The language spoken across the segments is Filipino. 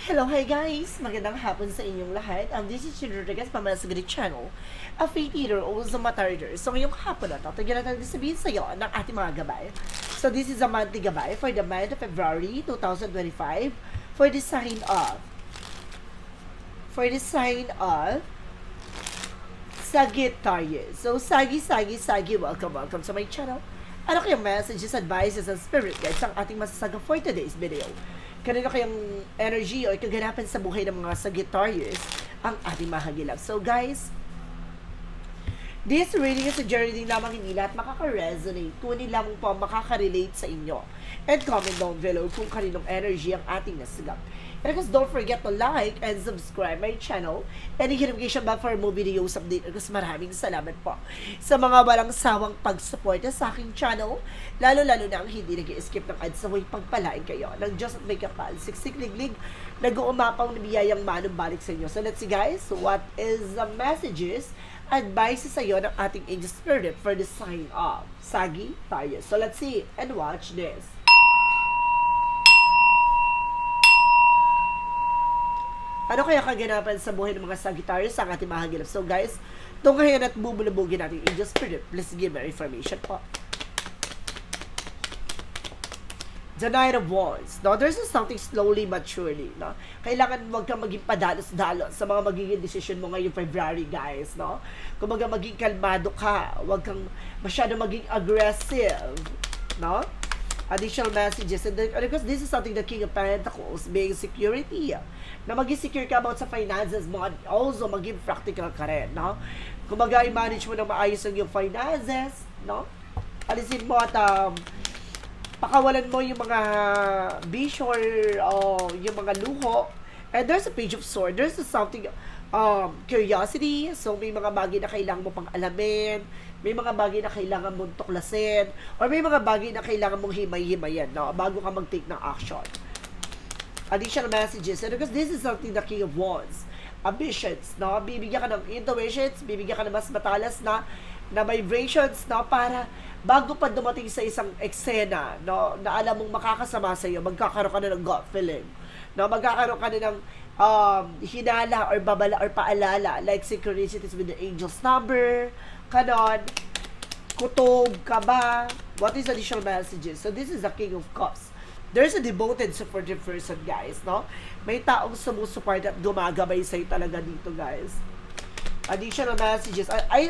Hello, hi guys! Magandang hapon sa inyong lahat. Um, this is Chino Rodriguez, pamala sa Great Channel, a faith eater o sa matarder. So ngayong hapon na to, tigyan natin sabihin sa iyo ng ating mga gabay. So this is a monthly gabay for the month of February 2025 for the sign of for the sign of Sagittarius. So, Sagi, Sagi, Sagi, welcome, welcome to my channel. Ano kayong messages, advices, and spirit guides ang ating masasaga for today's video? Kanino kayang energy o kaganapan sa buhay ng mga Sagittarius ang ating mahagilap? So, guys, This reading is a journey lamang hindi lahat makaka-resonate, kunin lamang po ang makaka-relate sa inyo. And comment down below kung kaninong energy ang ating nasagap. And because don't forget to like and subscribe my channel and hit notification bell for more videos update. Because maraming salamat po sa mga walang sawang pag-suporta sa aking channel. Lalo-lalo na ang hindi nag skip ng ads sa way pagpalain kayo ng Diyos at may kapal. Siksik-liglig, nag-uumapaw na biyayang manong balik sa inyo. So let's see guys, what is the messages advice sa iyo ng ating angel spirit for the sign of Sagittarius. So let's see and watch this. Ano kaya kaganapan sa buhay ng mga Sagittarius ang ating mahagilap? So guys, tunghayan at bubulabugin natin angel spirit. Please give me information po. The Knight of Wands. No, there's something slowly but surely, no? Kailangan wag kang maging padalos-dalos sa mga magiging decision mo ngayong February, guys, no? Kung maga maging kalmado ka, wag kang masyado maging aggressive, no? Additional messages. And then, because this is something the King of Pentacles, being security, na maging secure ka about sa finances mo also maging practical ka rin, no? Kung maga i-manage mo ng maayos ang iyong finances, no? Alisin mo at um, pakawalan mo yung mga bisyo or uh, yung mga luho. And there's a page of sword. There's something, um, curiosity. So, may mga bagay na kailangan mo pang alamin. May mga bagay na kailangan mong tuklasin. Or may mga bagay na kailangan mong himay-himayan, no? Bago ka mag-take ng action. Additional messages. And because this is something the King of Wands. Ambitions, no? Bibigyan ka ng intuitions, bibigyan ka ng mas matalas na na vibrations, no? Para bago pa dumating sa isang eksena, no, na alam mong makakasama sa iyo, magkakaroon ka na ng gut feeling. No, magkakaroon ka na ng um, hinala or babala or paalala like synchronicities with the angel's number, kanon, kutob ka ba? What is additional messages? So this is the King of Cups. There's a devoted supportive person, guys, no? May taong sumusuport at gumagabay sa'yo talaga dito, guys. Additional messages. I, I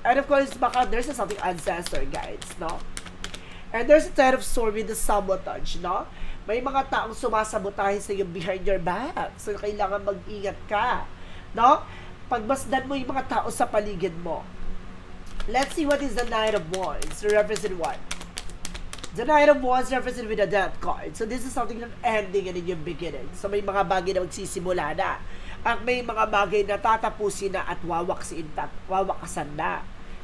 And of course, baka there's a something ancestor guides, no? And there's a ten of sword with the sabotage, no? May mga taong sumasabotahe sa iyo behind your back. So, kailangan mag-ingat ka, no? Pagmasdan mo yung mga tao sa paligid mo. Let's see what is the Knight of Wands. Represent what? The Knight of Wands represent with a death card. So, this is something that ending and in your beginning. So, may mga bagay na magsisimula na at may mga bagay na tatapusin na at wawaksin at wawakasan na.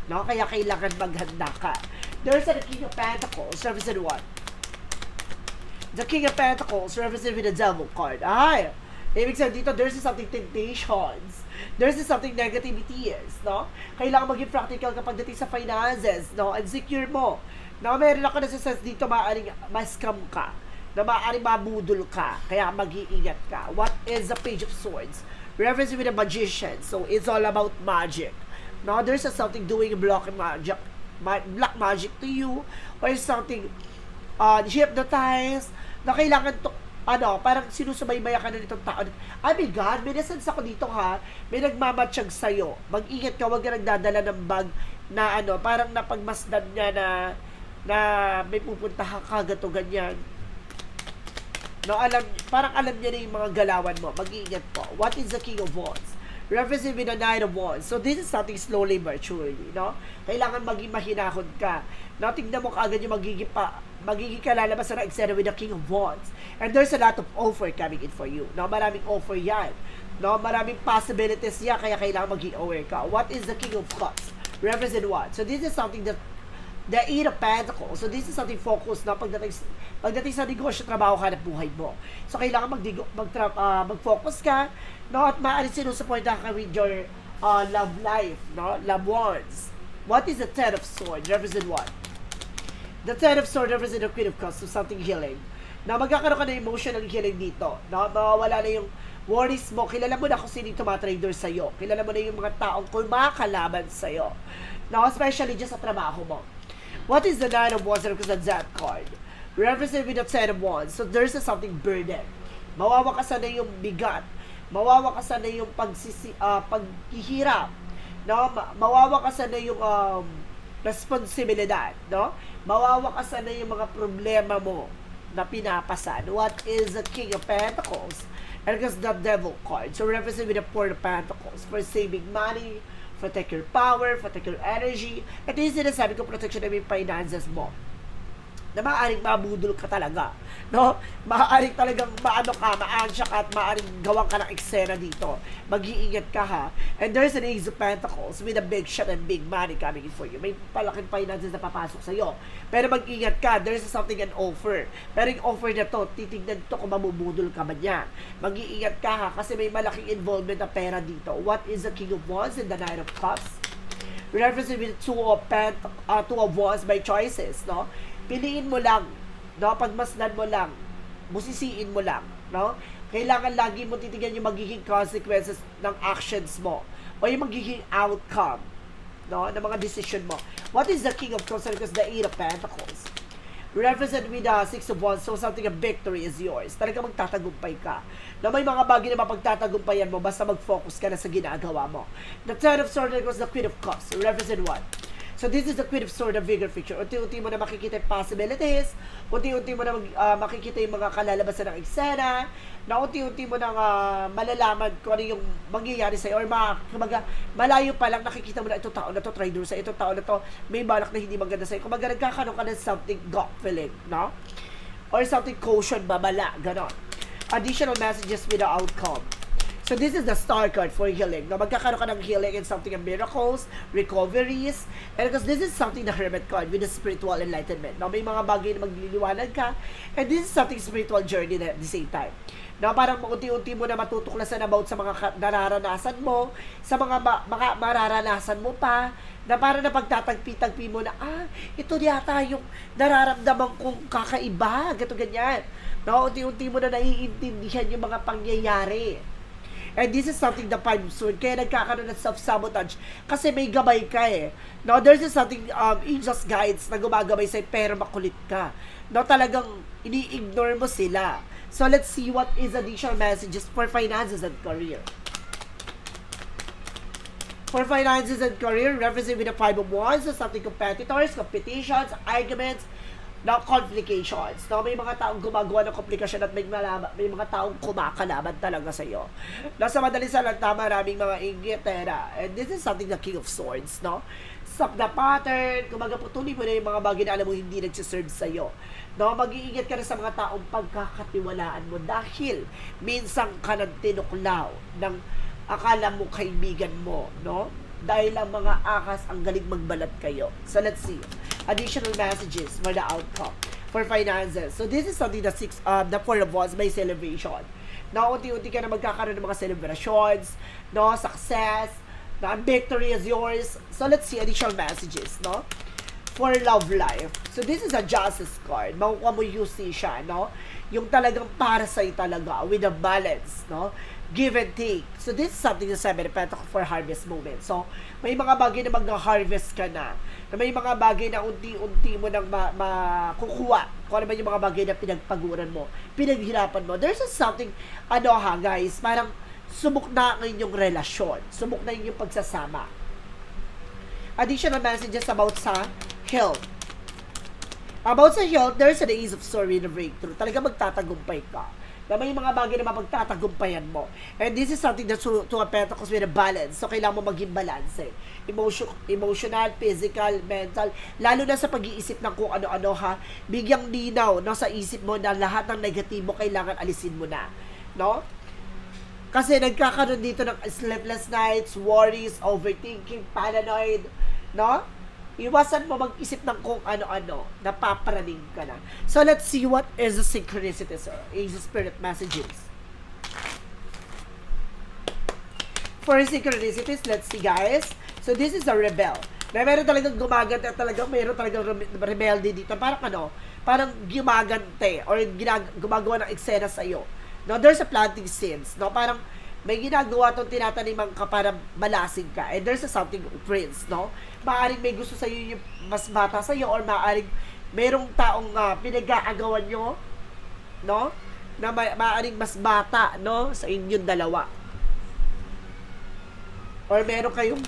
No? Kaya kailangan maghanda ka. There's a King of Pentacles, represent what? The King of Pentacles, represent with the Devil card. Ay! Ibig sabihin dito, there's something temptations. There's something negativities, no? Kailangan maging practical kapag dating sa finances, no? And secure mo. No, meron ako na sense dito maaaring ma-scam ka na maaaring mabudol ka, kaya mag-iingat ka. What is the Page of Swords? Reference with a magician, so it's all about magic. Now, there's a something doing black magic, ma- black magic to you, or something uh, hypnotized, na kailangan to, ano, parang sinusubaybayan ka na nitong tao. My God, may nasans ako dito ha, may nagmamatsyag sa'yo. Mag-ingat ka, huwag ka nagdadala ng bag na ano, parang napagmasdan niya na na may pupunta ka kagato ganyan No, alam, parang alam niya na yung mga galawan mo. Mag-iingat po. What is the King of Wands? Represent with the Knight of Wands. So, this is something slowly but surely, no? Kailangan maging mahinahon ka. No, tingnan mo kaagad yung magiging pa, magiging kalalabas na eksena with the King of Wands. And there's a lot of offer coming in for you. No, maraming offer yan. No, maraming possibilities yan, kaya kailangan maging aware ka. What is the King of Cups? Represent what? So, this is something that the Eight of Pentacles. So, this is something focus na pagdating, pagdating sa negosyo, trabaho ka na buhay mo. So, kailangan mag, mag, uh, mag-focus ka, no? At maaaring sinusuporta ka with your uh, love life, no? Love ones. What is the Ten of Swords? Represent what? The Ten of Swords represent the Queen of Cups, so something healing. na magkakaroon ka ng emotional healing dito. Na mawawala na yung worries mo. Kilala mo na kung sino yung tumatrader sa'yo. Kilala mo na yung mga taong kumakalaban sa'yo. No, especially dyan sa trabaho mo. What is the Nine of Wands and the Death card? Represented with the Ten of Wands. So there's a something burden. Mawawakasan na yung bigat. Mawawakasan na yung pagsisi, ah, paghihirap. No? Ma- mawawakasan na yung um, responsibilidad. No? Mawawakasan na yung mga problema mo na pinapasan. What is the King of Pentacles? And because the Devil card. So represented with the Four of Pentacles for saving money, protect your power, protect your energy. Ito yung sinasabi ko, protection ng yung finances mo na maaaring mabudol ka talaga. No? Maaaring talagang maano ka, maansya ka at maaaring gawan ka ng eksena dito. Mag-iingat ka ha. And there's an Ace of Pentacles with a big shot and big money coming in for you. May palaking finances na papasok sa'yo. Pero mag-ingat ka, there's something an offer. Pero yung offer na to, titignan to kung mabubudol ka ba niya. Mag-iingat ka ha, kasi may malaking involvement na pera dito. What is the King of Wands and the Knight of Cups? referencing with two of pent, uh, two of wands by choices, no? Piliin mo lang, no? Pagmasdan mo lang, musisiin mo lang, no? Kailangan lagi mo titignan yung magiging consequences ng actions mo o yung magiging outcome, no? Ng mga decision mo. What is the King of? Because the Eight of Pentacles represent with the Six of Wands, so something a victory is yours. Talaga magtatagumpay ka. Na may mga bagay na mapagtatagumpayan mo, basta mag-focus ka na sa ginagawa mo. The Ten of Swords was the Queen of Cups, represent what? So this is the Queen of Swords, the bigger picture. Unti-unti mo na makikita yung possibilities, unti-unti mo na mag- ah, makikita yung mga kalalabasan ng eksena, na unti-unti mo na ah, malalaman kung ano yung mangyayari sa'yo, or mga, kumbaga, malayo pa lang nakikita mo na ito tao na to, trader sa ito tao na to, may balak na hindi maganda sa'yo. Kumbaga, nagkakaroon ka ng something gut feeling, no? Or something caution, babala, ganon. Additional messages with the outcome. So this is the star card for healing. Na magkakaroon ka ng healing and something of miracles, recoveries, and because this is something the hermit card with the spiritual enlightenment. Na may mga bagay na magliliwanag ka, and this is something spiritual journey at the same time. Na parang unti-unti mo na matutuklasan about sa mga nararanasan mo, sa mga, ma- mga mararanasan mo pa, na parang napagtatagpi-tagpi mo na, ah, ito yata yung nararamdaman kong kakaiba, gato ganyan. Na unti-unti mo na naiintindihan yung mga pangyayari. And this is something five of sword. Kaya nagkakaroon ng self-sabotage. Kasi may gabay ka eh. No, there's just something, um, angels guides na gumagabay sa'yo, pero makulit ka. No, talagang ini-ignore mo sila. So, let's see what is additional messages for finances and career. For finances and career, represented with the five of wands, so something competitors, competitions, arguments, na complications. No, may mga taong gumagawa ng komplikasyon at may, malama, may mga taong kumakalaban talaga sa iyo. Nasa madaling salanta, maraming mga inggitera. And this is something the King of Swords, no? Stop the pattern, kumaga putuli mo na yung mga bagay na alam mo hindi nagsiserve sa iyo. No, mag-iingat ka na sa mga taong pagkakatiwalaan mo dahil minsan ka nang tinuklaw ng akala mo kaibigan mo, no? Dahil ang mga akas ang galing magbalat kayo. So let's see. Additional messages for the outcome for finances. So this is something that six, uh, the four of wands may celebration. Na unti-unti ka na magkakaroon ng mga celebrations, no? Success, na victory is yours. So let's see additional messages, no? for love life. So this is a justice card. Makukuha mo yung siya, no? Yung talagang para sa'yo talaga with a balance, no? Give and take. So this is something na sabi na for harvest moment. So may mga bagay na mag-harvest ka na. Na may mga bagay na unti-unti mo nang ma- makukuha. Kung ano ba yung mga bagay na pinagpaguran mo, pinaghirapan mo. There's a something, ano ha guys, parang subok na ang inyong relasyon. Subok na yung pagsasama additional messages about sa health. About sa health, there's an ace of in the breakthrough. Talaga magtatagumpay ka. Na may mga bagay na mapagtatagumpayan mo. And this is something that's to, to a pentacles with a balance. So, kailangan mo maging balance eh. Emotion, emotional, physical, mental. Lalo na sa pag-iisip ng kung ano-ano ha. Bigyang linaw no, sa isip mo na lahat ng negatibo kailangan alisin mo na. No? Kasi nagkakaroon dito ng sleepless nights, worries, overthinking, paranoid, no? Iwasan mo mag-isip ng kung ano-ano, napapraning ka na. So let's see what is the synchronicities or is the spirit messages. For synchronicities, let's see guys. So this is a rebel. Na meron talagang gumagat at talagang meron talagang rebe- rebelde dito. Parang ano, parang gumagante or ginag- gumagawa ng eksena sa iyo. No, there's a planting seeds, no? Parang may ginagawa tong tinataniman ka para malasing ka. And there's a something prince, no? Maaring may gusto sa iyo yung mas bata sa iyo or maaring merong taong uh, pinag-aagawan nyo, no? Na ma- maaring mas bata, no? Sa inyong dalawa. Or meron kayong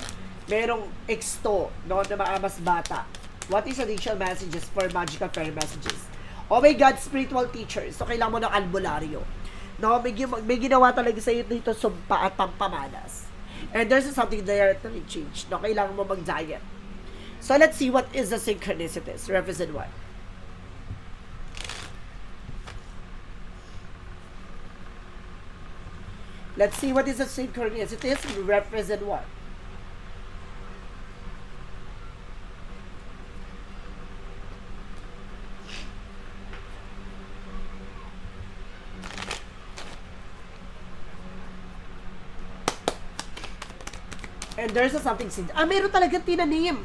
merong exto, no? Na mas bata. What is additional messages for magical fairy messages? Oh my God, spiritual teachers. So, kailangan mo ng albularyo. No, may, may ginawa talaga sa iyo dito sumpa at pampamanas. And there's something there to change. No, kailangan mo mag-diet. So, let's see what is the synchronicities. Represent what? Let's see what is the synchronicities. Represent what? There's a something seed. Ah, meron talaga tinanim.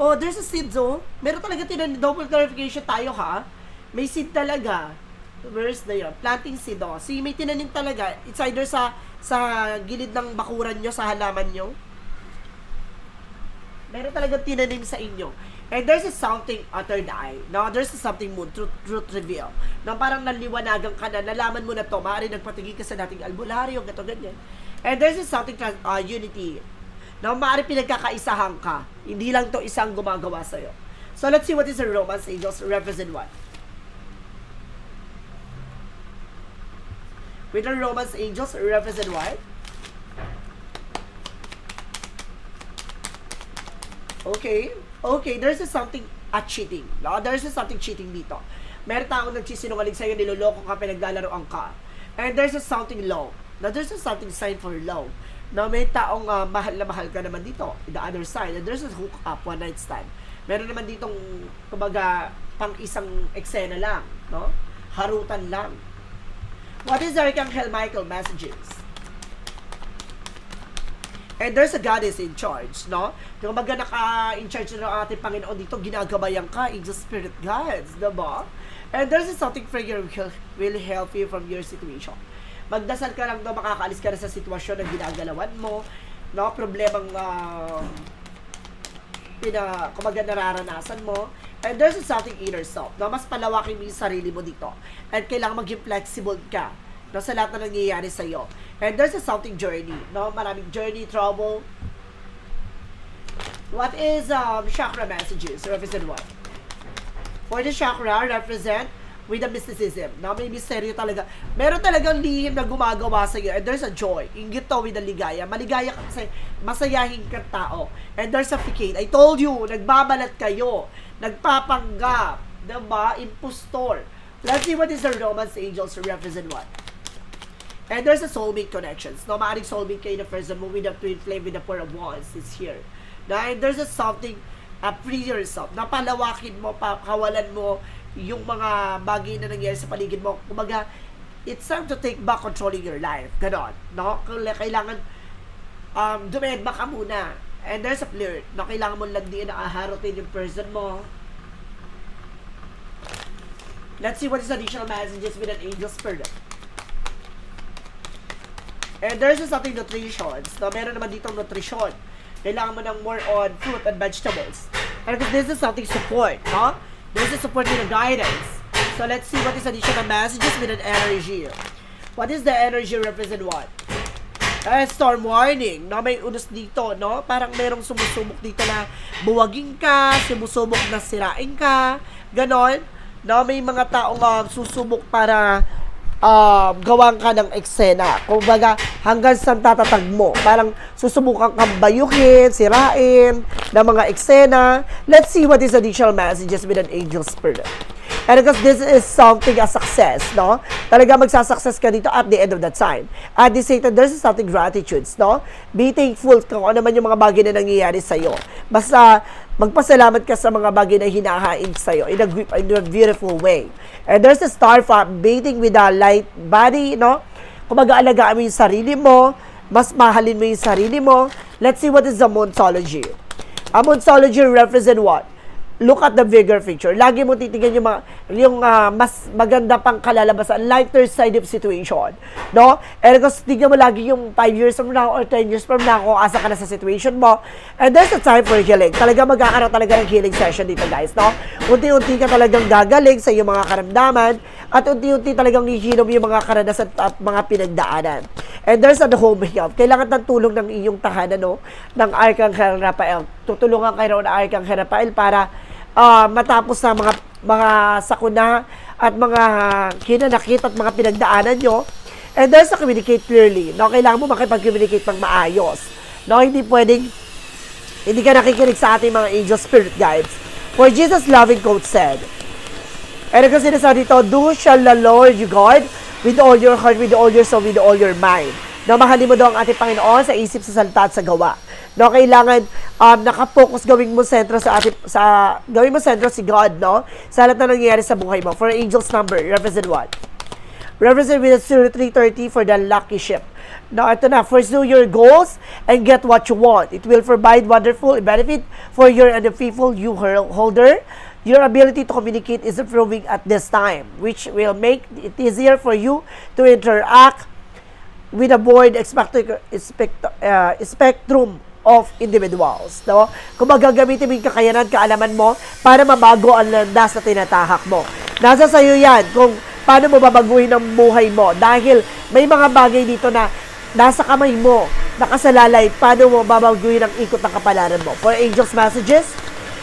Oh, there's a seeds, oh. Meron talaga tinanim. Double clarification tayo, ha? May seed talaga. Where's the yun? Planting seed, oh. See, may tinanim talaga. It's either sa sa gilid ng bakuran nyo, sa halaman nyo. Meron talaga tinanim sa inyo. And there's a something the eye. No, there's a something moon, truth, truth reveal. Na parang naliwanagan ka na, nalaman mo na to, maaari nagpatingin ka sa dating albularyo, gato ganyan. And there's a something trans- uh, unity. Na maaari pinagkakaisahan ka. Hindi lang to isang gumagawa sa'yo. So let's see what is the romance angels represent what? With the romance angels represent what? Okay. Okay, there's something at cheating. No? There's something cheating dito. Meron taong nagsisinungaling sa'yo, niloloko ka, pinagdalaroan ka. And there's a something low. Now, there's a something sign for low. Na may taong uh, mahal na mahal ka naman dito. The other side. And there's a hook up, one night stand. Meron naman ditong, kumbaga, pang isang eksena lang. No? Harutan lang. What is Archangel Michael messages? And there's a goddess in charge, no? Yung mga naka-in charge ng ating Panginoon dito, ginagabayan ka, angel spirit guides, diba? And there's something prayer will, will help you from your situation. Magdasal ka lang daw, makakaalis ka na sa sitwasyon na ginagalawan mo, no? Problemang, uh, pina, kumaga nararanasan mo. And there's something inner self, no? Mas palawakin mo yung sarili mo dito. And kailangan maging flexible ka, no? Sa lahat na nangyayari sa'yo. And there's a something journey, no? Maraming journey, trouble. What is um, chakra messages? Represent what? For the chakra, represent with the mysticism. No? May misteryo talaga. Meron talagang lihim na gumagawa sa iyo. And there's a joy. Ingit to with the ligaya. Maligaya ka kasi masayahin ka tao. And there's a facade. I told you, nagbabalat kayo. Nagpapanggap. Diba? Impostor. Let's see what is the romance angels represent what? And there's a soulmate connections. No, maaaring soulmate kayo na person mo with the twin flame with the four of wands is here. Na, and there's a something, uh, free yourself. Napalawakin mo, pakawalan mo yung mga bagay na nangyayari sa paligid mo. Kumbaga, it's time to take back controlling your life. Ganon. No? Kailangan um, dumedma ka muna. And there's a flirt. No? Kailangan mo landiin na aharotin yung person mo. Let's see what is additional messages with an angel spirit. And there's just something nutrition. So, meron naman ditong nutrition. Kailangan mo ng more on fruit and vegetables. And this is something support, no? This is support with the guidance. So, let's see what is additional messages with an energy. What is the energy represent what? Eh, storm warning, no? May unos dito, no? Parang merong sumusubok dito na buwagin ka, sumusubok na sirain ka, ganon. No? May mga taong uh, susubok para um, gawan ka ng eksena. Kumbaga, hanggang sa tatatag mo. Parang susubukan kang bayuhin, sirain, ng mga eksena. Let's see what is additional messages with an angel spirit. And because this is something a success, no? Talaga magsasuccess ka dito at the end of that time. At the same time, there's something gratitudes, no? Be thankful kung ano man yung mga bagay na nangyayari sa'yo. Basta, magpasalamat ka sa mga bagay na hinahain sa'yo in a, in a beautiful way. And there's a star farm bathing with a light body, no? Kung mag-aalagaan mo yung sarili mo, mas mahalin mo yung sarili mo. Let's see what is the Moontology. A Moontology represent what? Look at the bigger picture. Lagi mo titingnan yung, mga, yung ah, mas maganda pang kalalabasan, lighter side of situation. No? And kasi tingnan mo lagi yung 5 years from now or 10 years from now kung asa ka na sa situation mo. And there's a time for healing. Talaga magkakaroon talaga ng healing session dito guys. No? Unti-unti ka talagang gagaling sa iyong mga karamdaman at unti-unti talagang hihinom yung mga karanasan at mga pinagdaanan. And there's a home help. Kailangan ng tulong ng iyong tahanan, no? ng Archangel Raphael. Tutulungan kayo ng Archangel Raphael para ah, matapos na mga mga sakuna at mga hinanakit at mga pinagdaanan nyo. And there's a communicate clearly. No? Kailangan mo makipag-communicate ng maayos. No? Hindi pwedeng hindi ka nakikinig sa ating mga angel spirit guides. For Jesus' loving quote said, and kasi sinasabi dito, Do shall the Lord you God with all your heart, with all your soul, with all your mind. Na mahalin mo daw ang ating Panginoon sa isip, sa salita at sa gawa. No, kailangan um, nakapokus gawing mo sentro sa ating, sa, gawin mo sentro si God, no? Sa lahat na nangyayari sa buhay mo. For angel's number, represent what? Represent with a 0330 for the lucky ship. Now, ito na. Pursue your goals and get what you want. It will provide wonderful benefit for your and the people you holder. Your ability to communicate is improving at this time, which will make it easier for you to interact with a broad uh, spectrum of individuals. No? Kung magagamitin mo yung kakayanan, kaalaman mo para mabago ang landas na tinatahak mo. Nasa sayo yan kung paano mo babaguhin ang buhay mo. Dahil may mga bagay dito na nasa kamay mo, nakasalalay, paano mo babaguhin ang ikot ng kapalaran mo. For angels messages,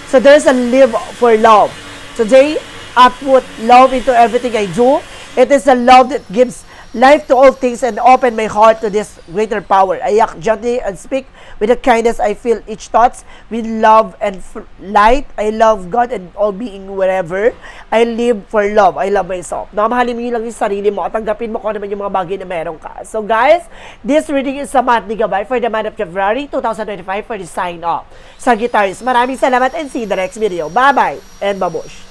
so there's a live for love. Today, I put love into everything I do. It is a love that gives life to all things and open my heart to this greater power. I act gently and speak with the kindness I feel each thoughts with love and light. I love God and all being wherever. I live for love. I love myself. Nakamahalin mo lang yung sarili mo at tanggapin mo kung ano man yung mga bagay na meron ka. So guys, this reading is sa month ni Gabay for the month of February 2025 for the sign off. Sa guitarist, maraming salamat and see you the next video. Bye-bye and babush!